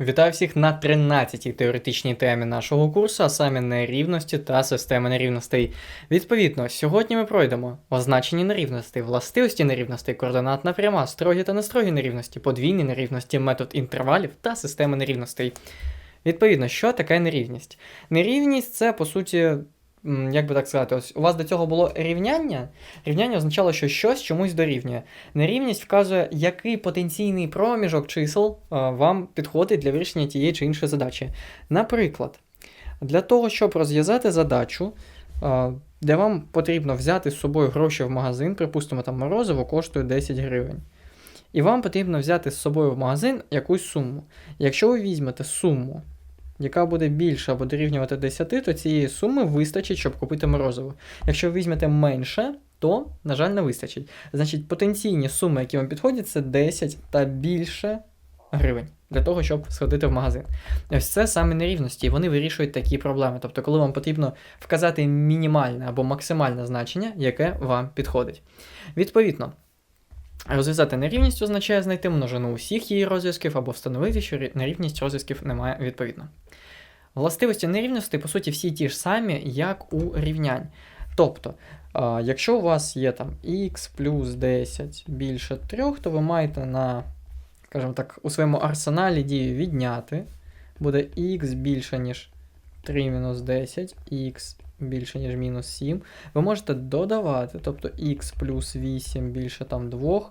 Вітаю всіх на 13-й теоретичній темі нашого курсу, а саме нерівності та системи нерівностей. Відповідно, сьогодні ми пройдемо означені нерівності, властивості нерівностей, координатна пряма, строгі та нестрогі нерівності, подвійні нерівності, метод інтервалів та системи нерівностей. Відповідно, що таке нерівність? Нерівність це, по суті, як би так сказати, ось у вас до цього було рівняння. Рівняння означало, що щось чомусь дорівнює. Нерівність вказує, який потенційний проміжок чисел вам підходить для вирішення тієї чи іншої задачі. Наприклад, для того, щоб розв'язати задачу, де вам потрібно взяти з собою гроші в магазин, припустимо, там морозиво коштує 10 гривень. І вам потрібно взяти з собою в магазин якусь суму. Якщо ви візьмете суму, яка буде більша або дорівнювати 10, то цієї суми вистачить, щоб купити морозиво. Якщо ви візьмете менше, то, на жаль, не вистачить. Значить, потенційні суми, які вам підходять, це 10 та більше гривень для того, щоб сходити в магазин. Ось це саме нерівності, і вони вирішують такі проблеми. Тобто, коли вам потрібно вказати мінімальне або максимальне значення, яке вам підходить. Відповідно. Розв'язати нерівність означає знайти множину усіх її розв'язків або встановити, що нерівність розв'язків немає відповідно. Властивості нерівності, по суті, всі ті ж самі, як у рівнянь. Тобто, якщо у вас є там x плюс 10 більше 3, то ви маєте на, скажімо так, у своєму арсеналі дію відняти. Буде x більше, ніж 3 мінус 10, x більше, ніж мінус 7. Ви можете додавати, тобто x плюс 8 більше там 2.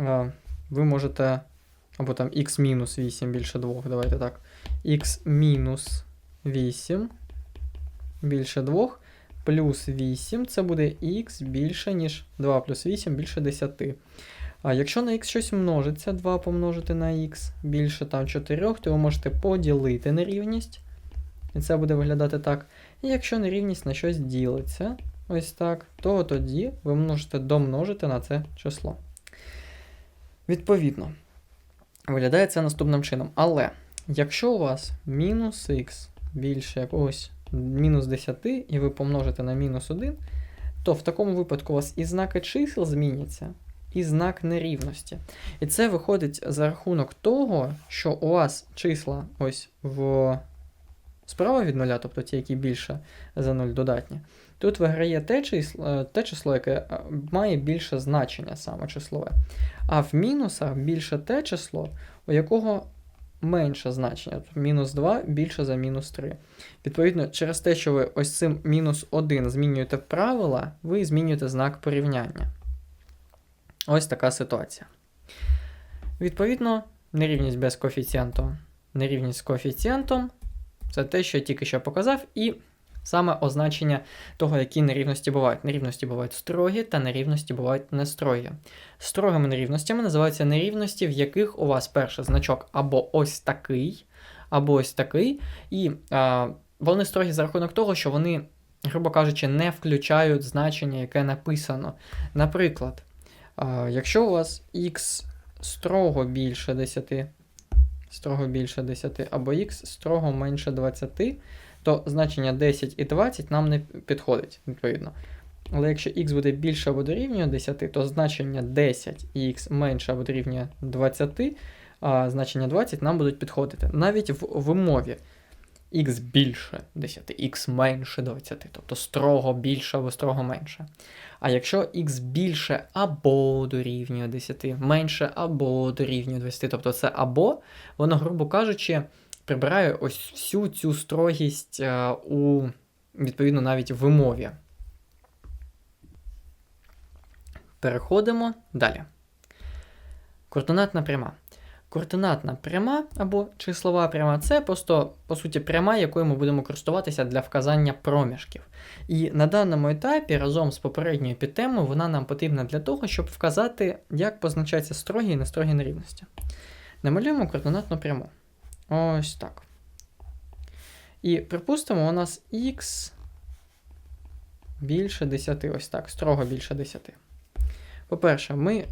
е, Ви можете. Або там x мінус 8 більше 2, давайте так. x мінус 8 більше 2. Плюс 8 це буде x більше, ніж 2 плюс 8 більше 10. А якщо на x щось множиться, 2 помножити на x більше там 4, то ви можете поділити нерівність. І це буде виглядати так. І якщо нерівність на щось ділиться, ось так, то тоді ви можете домножити на це число. Відповідно, виглядає це наступним чином. Але якщо у вас мінус х більше якогось мінус 10, і ви помножите на мінус 1, то в такому випадку у вас і знаки чисел зміняться, і знак нерівності. І це виходить за рахунок того, що у вас числа ось в справа від нуля, тобто ті, які більше за 0 додатні, тут виграє те число, те число, яке е, має більше значення саме числове. А в мінусах більше те число, у якого менше значення. Тобто мінус 2 більше за мінус 3. Відповідно, через те, що ви ось цим мінус 1 змінюєте правила, ви змінюєте знак порівняння. Ось така ситуація. Відповідно, нерівність без коефіцієнту. Нерівність з коефіцієнтом це те, що я тільки що показав, і саме означення того, які нерівності бувають. Нерівності бувають строгі та нерівності бувають нестрогі. Строгими нерівностями називаються нерівності, в яких у вас перший значок або ось такий, або ось такий. І а, вони строгі за рахунок того, що вони, грубо кажучи, не включають значення, яке написано. Наприклад, а, якщо у вас x строго більше 10, строго більше 10, або x строго менше 20, то значення 10 і 20 нам не підходить, відповідно. Але якщо x буде більше або дорівнює 10, то значення 10 і x менше або дорівнює 20, а значення 20 нам будуть підходити. Навіть в вимові x більше 10, x менше 20, тобто строго більше або строго менше. А якщо x більше або дорівнює 10, менше або дорівнює 20, тобто це або, воно, грубо кажучи, прибирає ось всю цю строгість е, у відповідно навіть вимові. Переходимо далі. Координатна пряма. Координатна пряма або числова пряма це просто, по суті, пряма, якою ми будемо користуватися для вказання проміжків. І на даному етапі, разом з попередньою підтемою, вона нам потрібна для того, щоб вказати, як позначаються строгі і нестрогі нерівності. Намалюємо координатну пряму. Ось так. І припустимо, у нас х більше 10, ось так, строго більше 10. По-перше, ми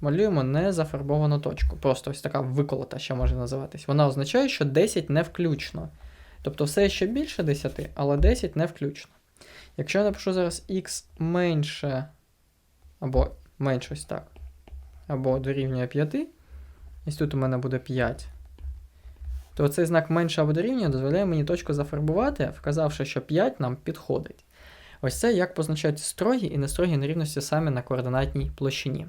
малюємо незафарбовану точку. Просто ось така виколота, що може називатись. Вона означає, що 10 не включно. Тобто все ще більше 10, але 10 не включно. Якщо я напишу зараз x менше, або менше ось так, або дорівнює 5, ось тут у мене буде 5. То цей знак менше або дорівнює дозволяє мені точку зафарбувати, вказавши, що 5 нам підходить. Ось це як позначають строгі і нестрогі нерівності саме на координатній площині.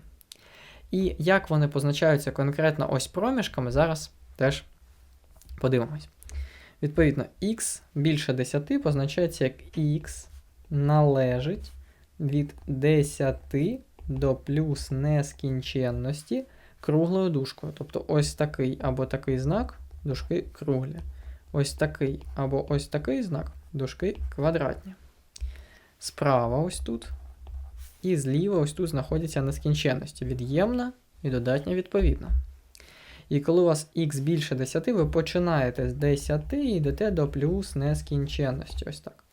І як вони позначаються конкретно ось проміжками, зараз теж подивимось. Відповідно, x більше 10 позначається як x належить від 10 до плюс нескінченності круглою дужкою. Тобто ось такий або такий знак дужки круглі. Ось такий або ось такий знак дужки квадратні. Справа ось тут. І зліва ось тут знаходяться нескінченності. Від'ємна і додатня відповідно. І коли у вас х більше 10, ви починаєте з 10 і йдете до плюс нескінченності. Ось так.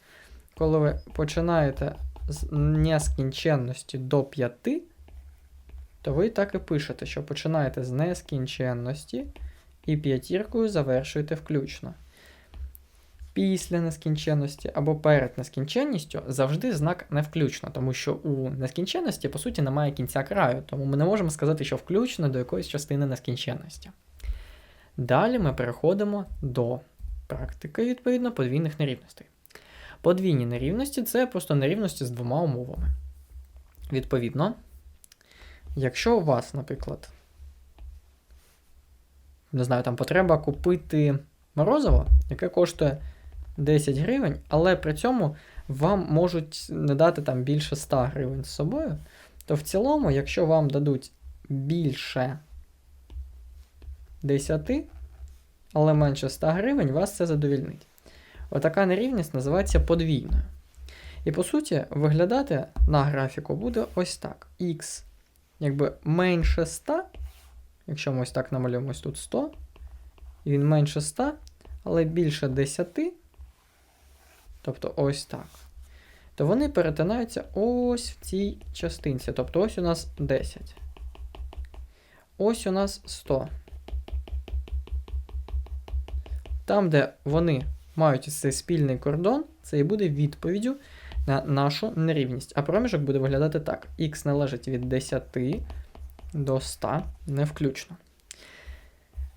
Коли ви починаєте з нескінченності до 5, то ви так і пишете, що починаєте з нескінченності і п'ятіркою завершуєте включно. Після нескінченності або перед нескінченністю завжди знак не включно, тому що у нескінченності, по суті, немає кінця краю, тому ми не можемо сказати, що включно до якоїсь частини нескінченності. Далі ми переходимо до практики, відповідно, подвійних нерівностей. Подвійні нерівності це просто нерівності з двома умовами. Відповідно, якщо у вас, наприклад, не знаю, там потреба купити морозиво, яке коштує 10 гривень, але при цьому вам можуть не дати там більше 100 гривень з собою, то в цілому, якщо вам дадуть більше 10, але менше 100 гривень, вас це задовільнить. Отака нерівність називається подвійною. І по суті, виглядати на графіку буде ось так. Х якби менше 100, якщо ми ось так намалюємо ось тут 100, і він менше 100, але більше 10, тобто ось так, то вони перетинаються ось в цій частинці. Тобто ось у нас 10. Ось у нас 100. Там, де вони мають цей спільний кордон, це і буде відповіддю на нашу нерівність. А проміжок буде виглядати так: х належить від 10 до 100 не включно.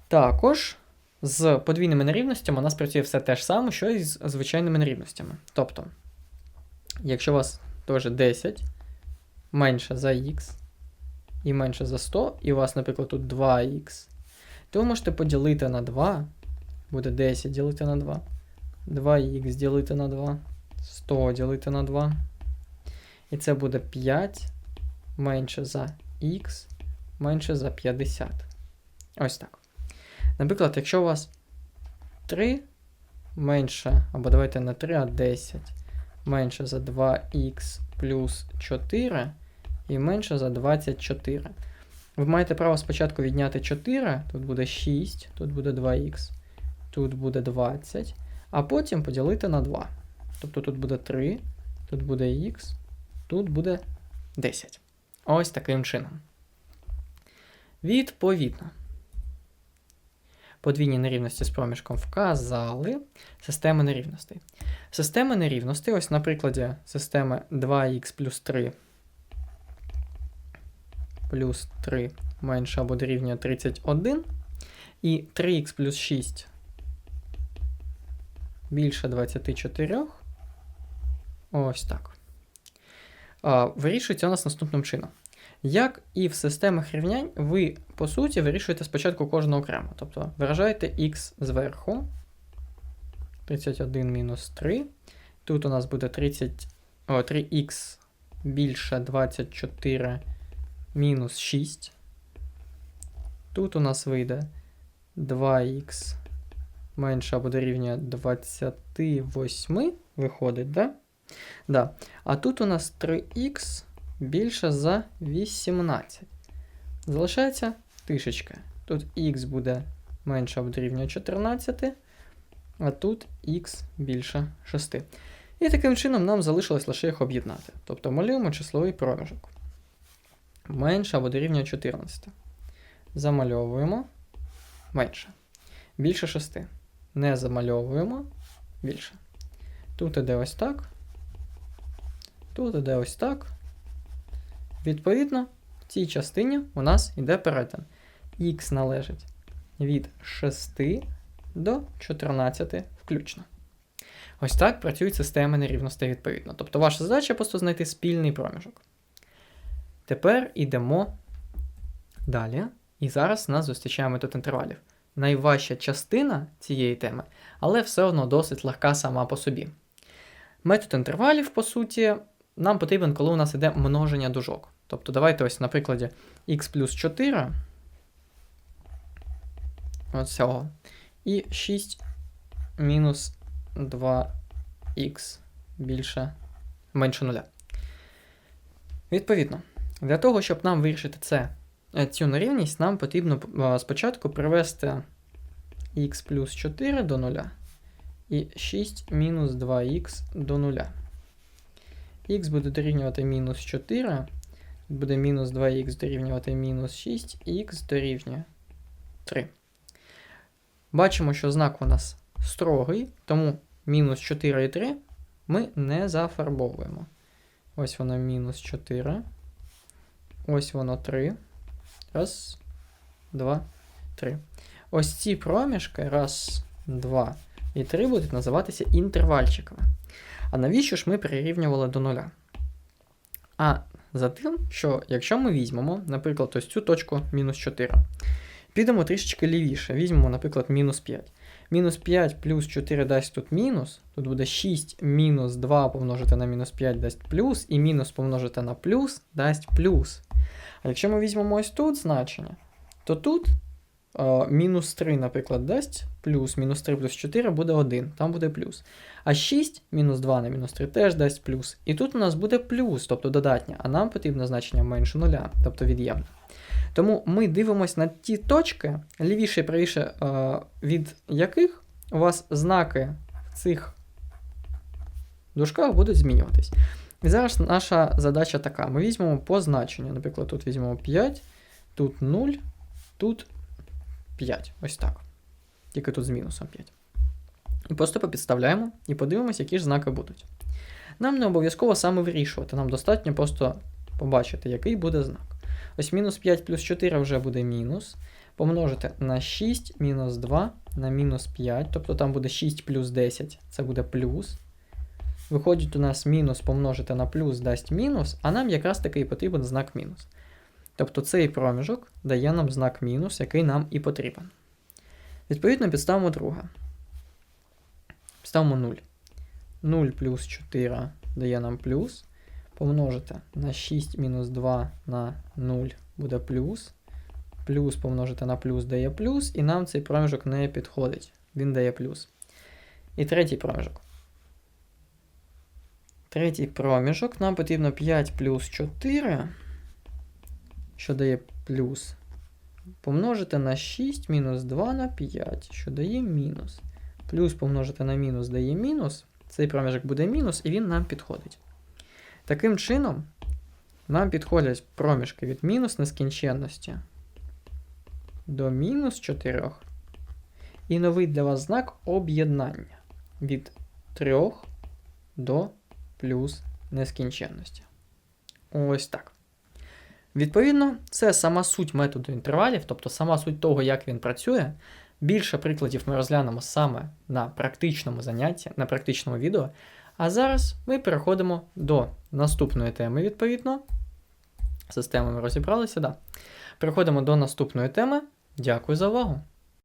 Також з подвійними нерівностями у нас працює все те ж саме, що і з звичайними нерівностями. Тобто, якщо у вас теж 10 менше за х і менше за 100, і у вас, наприклад, тут 2х, то ви можете поділити на 2, буде 10 ділити на 2, 2х ділити на 2, 100 ділити на 2. І це буде 5 менше за х, менше за 50. Ось так. Наприклад, якщо у вас 3 менше, або давайте не 3, а 10 менше за 2х плюс 4 і менше за 24. Ви маєте право спочатку відняти 4, тут буде 6, тут буде 2х, тут буде 20, а потім поділити на 2. Тобто тут буде 3, тут буде х, тут буде 10. Ось таким чином. Відповідно. Подвійні нерівності з проміжком вказали системи нерівностей. Системи нерівностей, ось на прикладі системи 2х плюс 3 плюс 3 менше або дорівнює 31, і 3х плюс 6 більше 24. Ось так. Вирішується у нас наступним чином. Як і в системах рівнянь, ви, по суті, вирішуєте спочатку кожного окремо. Тобто виражаєте х зверху. 31 мінус 3. Тут у нас буде 30, о, 3х більше 24 мінус 6. Тут у нас вийде 2х менше або дорівнює 28. Виходить, да? Да. А тут у нас 3х більше за 18. Залишається тишечка. Тут х буде менше або дорівнює 14, а тут х більше 6. І таким чином нам залишилось лише їх об'єднати. Тобто малюємо числовий проміжок. Менше або дорівнює 14. Замальовуємо менше. Більше 6. Не замальовуємо більше. Тут іде ось так. Тут іде ось так. Відповідно, в цій частині у нас йде перетин. Х належить від 6 до 14 включно. Ось так працюють системи нерівностей відповідно. Тобто ваша задача просто знайти спільний проміжок. Тепер йдемо далі. І зараз нас зустрічає метод інтервалів. Найважча частина цієї теми, але все одно досить легка сама по собі. Метод інтервалів, по суті, нам потрібен, коли у нас йде множення дужок. Тобто, давайте ось на прикладі x плюс 4. Ось цього. І 6 мінус 2х більше менше нуля. Відповідно, для того, щоб нам вирішити це, е, цю нерівність, нам потрібно е, спочатку привести х плюс 4 до 0 і 6 мінус 2х до 0. х буде дорівнювати мінус 4, тут буде мінус 2х дорівнювати мінус 6х дорівнює 3. Бачимо, що знак у нас строгий, тому мінус 4 і 3 ми не зафарбовуємо. Ось воно мінус 4. Ось воно 3. Раз, два, три. Ось ці проміжки, раз, два і три, будуть називатися інтервальчиками. А навіщо ж ми прирівнювали до нуля? А за тим, що якщо ми візьмемо, наприклад, ось цю точку мінус 4, підемо трішечки лівіше, візьмемо, наприклад, мінус 5. Мінус 5 плюс 4 дасть тут мінус, тут буде 6 мінус 2 помножити на мінус 5 дасть плюс, і мінус помножити на плюс дасть плюс. А якщо ми візьмемо ось тут значення, то тут мінус 3, наприклад, дасть плюс, мінус 3 плюс 4 буде 1, там буде плюс. А 6 мінус 2 на мінус 3 теж дасть плюс. І тут у нас буде плюс, тобто додатнє, а нам потрібно значення менше нуля, тобто від'ємне. Тому ми дивимося на ті точки, лівіше і правіше, е, від яких у вас знаки в цих дужках будуть змінюватись. І зараз наша задача така: ми візьмемо по значенню. Наприклад, тут візьмемо 5, тут 0, тут 5. Ось так. Тільки тут з мінусом 5. І просто попідставляємо і подивимося, які ж знаки будуть. Нам не обов'язково саме вирішувати, нам достатньо просто побачити, який буде знак. Ось мінус 5 плюс 4 вже буде мінус. Помножити на 6 мінус 2 на мінус 5, тобто там буде 6 плюс 10, це буде плюс. Виходить, у нас мінус помножити на плюс дасть мінус, а нам якраз таки і потрібен знак мінус. Тобто цей проміжок дає нам знак мінус, який нам і потрібен. Відповідно, підставимо друге. Підставимо 0. 0 плюс 4 дає нам плюс. Помножити на 6 мінус 2 на 0 буде плюс. Плюс помножити на плюс дає плюс, і нам цей проміжок не підходить. Він дає плюс. І третій проміжок. Третій проміжок нам потрібно 5 плюс 4, що дає плюс. Помножити на 6 мінус 2 на 5, що дає мінус. Плюс помножити на мінус дає мінус. Цей проміжок буде мінус, і він нам підходить. Таким чином, нам підходять проміжки від мінус нескінченності до мінус 4. І новий для вас знак об'єднання від 3 до плюс нескінченності. Ось так. Відповідно, це сама суть методу інтервалів, тобто сама суть того, як він працює. Більше прикладів ми розглянемо саме на практичному занятті, на практичному відео. А зараз ми переходимо до наступної теми, відповідно. З системами розібралися, да. Переходимо до наступної теми. Дякую за увагу!